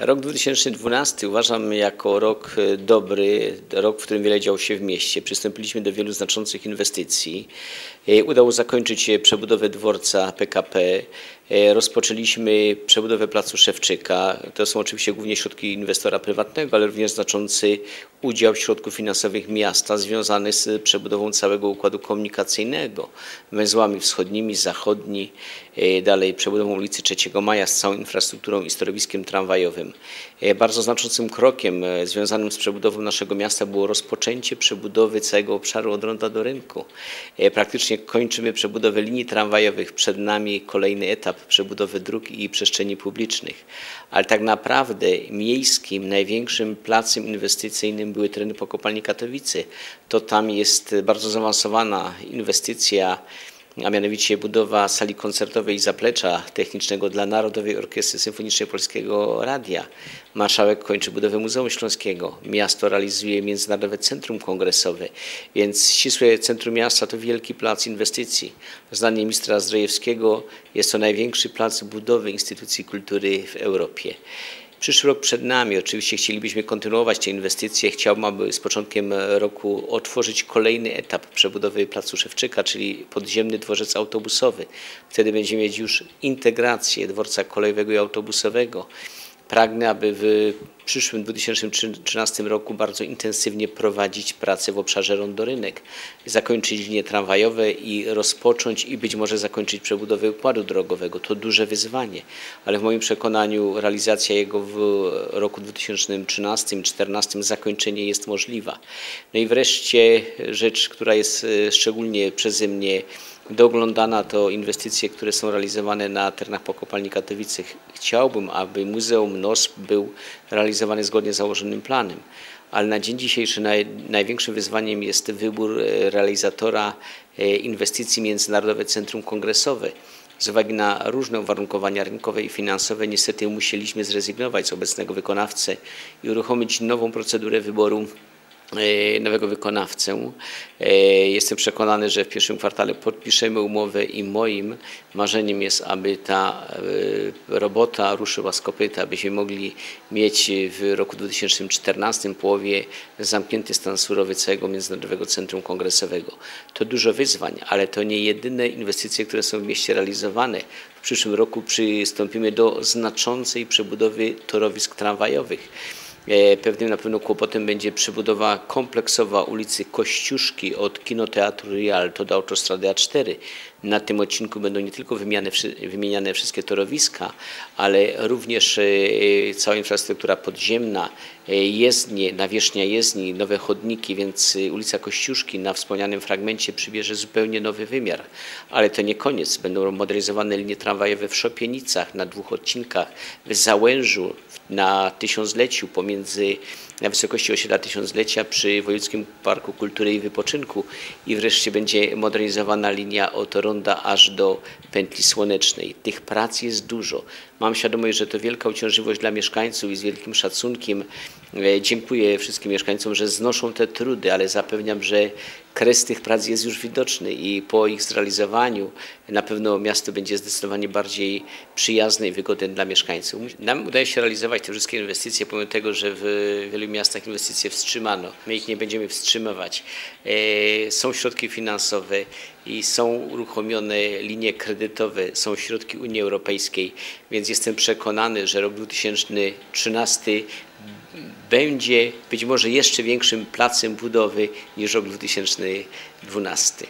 Rok 2012 uważam jako rok e, dobry, rok, w którym wiele działo się w mieście. Przystąpiliśmy do wielu znaczących inwestycji. E, udało zakończyć się przebudowę dworca PKP. E, rozpoczęliśmy przebudowę placu Szewczyka. To są oczywiście głównie środki inwestora prywatnego, ale również znaczący udział środków finansowych miasta związany z przebudową całego układu komunikacyjnego, węzłami wschodnimi, zachodni, dalej przebudową ulicy 3 Maja z całą infrastrukturą i storowiskiem tramwajowym. E, bardzo znaczącym krokiem e, związanym z przebudową naszego miasta było rozpoczęcie przebudowy całego obszaru od ronda do rynku. E, praktycznie kończymy przebudowę linii tramwajowych. Przed nami kolejny etap przebudowy dróg i przestrzeni publicznych. Ale tak naprawdę miejskim, największym placem inwestycyjnym były tereny po kopalni Katowicy. To tam jest bardzo zaawansowana inwestycja a mianowicie budowa sali koncertowej i zaplecza technicznego dla Narodowej Orkiestry Symfonicznej Polskiego Radia. Marszałek kończy budowę Muzeum Śląskiego. Miasto realizuje Międzynarodowe Centrum Kongresowe, więc ścisłe centrum miasta to wielki plac inwestycji. Zdaniem ministra Zdrojewskiego jest to największy plac budowy instytucji kultury w Europie. Przyszły rok przed nami. Oczywiście chcielibyśmy kontynuować te inwestycje. Chciałbym, aby z początkiem roku otworzyć kolejny etap przebudowy Placu Szewczyka, czyli podziemny dworzec autobusowy. Wtedy będziemy mieć już integrację dworca kolejowego i autobusowego. Pragnę, aby w przyszłym 2013 roku bardzo intensywnie prowadzić pracę w obszarze rondorynek, zakończyć linie tramwajowe i rozpocząć i być może zakończyć przebudowę układu drogowego. To duże wyzwanie, ale w moim przekonaniu realizacja jego w roku 2013-2014 zakończenie jest możliwa. No i wreszcie rzecz, która jest e, szczególnie przeze mnie doglądana to inwestycje, które są realizowane na terenach po kopalni. Chciałbym, aby Muzeum NOS był realizowany zgodnie z założonym planem, ale na dzień dzisiejszy naj, największym wyzwaniem jest wybór e, realizatora e, inwestycji Międzynarodowe Centrum Kongresowe. Z uwagi na różne uwarunkowania rynkowe i finansowe niestety musieliśmy zrezygnować z obecnego wykonawcy i uruchomić nową procedurę wyboru nowego wykonawcę. E, jestem przekonany, że w pierwszym kwartale podpiszemy umowę i moim marzeniem jest, aby ta e, robota ruszyła z kopyta, abyśmy mogli mieć w roku 2014 połowie zamknięty stan surowy całego Międzynarodowego Centrum Kongresowego. To dużo wyzwań, ale to nie jedyne inwestycje, które są w mieście realizowane. W przyszłym roku przystąpimy do znaczącej przebudowy torowisk tramwajowych. E, pewnym na pewno kłopotem będzie przebudowa kompleksowa ulicy Kościuszki od Kinoteatru Rialto do autostrady A4. Na tym odcinku będą nie tylko wymieniane, wymieniane wszystkie torowiska, ale również e, cała infrastruktura podziemna, e, jezdnie, nawierzchnia jezdni, nowe chodniki, więc ulica Kościuszki na wspomnianym fragmencie przybierze zupełnie nowy wymiar. Ale to nie koniec. Będą modernizowane linie tramwajowe w Szopienicach na dwóch odcinkach, w Załężu, na tysiącleciu pomiędzy See. Na wysokości osiedla tysiąclecia przy Wojewódzkim Parku Kultury i Wypoczynku i wreszcie będzie modernizowana linia od Ronda aż do pętli słonecznej. Tych prac jest dużo. Mam świadomość, że to wielka uciążliwość dla mieszkańców i z wielkim szacunkiem e, dziękuję wszystkim mieszkańcom, że znoszą te trudy, ale zapewniam, że kres tych prac jest już widoczny i po ich zrealizowaniu na pewno miasto będzie zdecydowanie bardziej przyjazne i wygodne dla mieszkańców. Nam udaje się realizować te wszystkie inwestycje, pomimo tego, że w wielu miastach inwestycje wstrzymano. My ich nie będziemy wstrzymywać. E, są środki finansowe i są uruchomione linie kredytowe, są środki Unii Europejskiej, więc jestem przekonany, że rok 2013 będzie być może jeszcze większym placem budowy niż rok 2012.